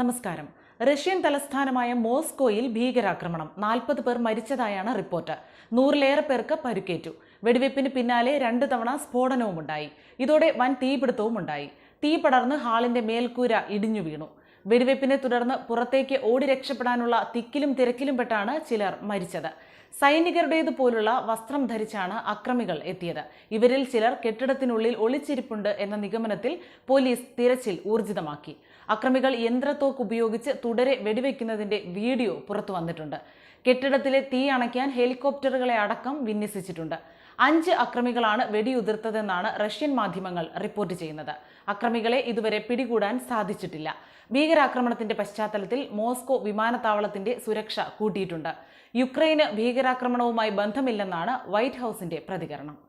നമസ്കാരം. റഷ്യൻ തലസ്ഥാനമായ മോസ്കോയിൽ ഭീകരാക്രമണം. നാൽപ്പത് പേർ മരിച്ചതായാണ് റിപ്പോർട്ട്. നൂറിലേറെ പേർക്ക് പരുക്കേറ്റു. വെടിവെപ്പിന് പിന്നാലെ രണ്ട് തവണ സ്ഫോടനവും ഉണ്ടായി ഇതോടെ വൻ തീപിടുത്തവും ഉണ്ടായി തീ പടർന്ന് ഹാളിന്റെ മേൽക്കൂര ഇടിഞ്ഞു വീണു. വെടിവെപ്പിനെ തുടർന്ന് പുറത്തേക്ക് ഓടി രക്ഷപ്പെടാനുള്ള തിക്കിലും തിരക്കിലും പെട്ടാണ് ചിലർ മരിച്ചത്. സൈനികരുടേതുപോലുള്ള വസ്ത്രം ധരിച്ചാണ് അക്രമികൾ എത്തിയത്. ഇവരിൽ ചിലർ കെട്ടിടത്തിനുള്ളിൽ ഒളിച്ചിരിപ്പുണ്ട് എന്ന നിഗമനത്തിൽ പോലീസ് തിരച്ചിൽ ഊർജിതമാക്കി. അക്രമികൾ യന്ത്രത്തോക്ക് ഉപയോഗിച്ച് തുടരെ വെടിവെക്കുന്നതിന്റെ വീഡിയോ പുറത്തു വന്നിട്ടുണ്ട് കെട്ടിടത്തിലെ തീ അണയ്ക്കാൻ ഹെലികോപ്റ്ററുകളെ അടക്കം വിന്യസിച്ചിട്ടുണ്ട്. അഞ്ച് അക്രമികളാണ് വെടിയുതിർത്തതെന്നാണ് റഷ്യൻ മാധ്യമങ്ങൾ റിപ്പോർട്ട് ചെയ്യുന്നത്. അക്രമികളെ ഇതുവരെ പിടികൂടാൻ സാധിച്ചിട്ടില്ല. ഭീകരാക്രമണത്തിന്റെ പശ്ചാത്തലത്തിൽ മോസ്കോ വിമാനത്താവളത്തിന്റെ സുരക്ഷ കൂട്ടിയിട്ടുണ്ട്. യുക്രൈന് ഭീകരാക്രമണവുമായി ബന്ധമില്ലെന്നാണ് വൈറ്റ് ഹൌസിന്റെ പ്രതികരണം.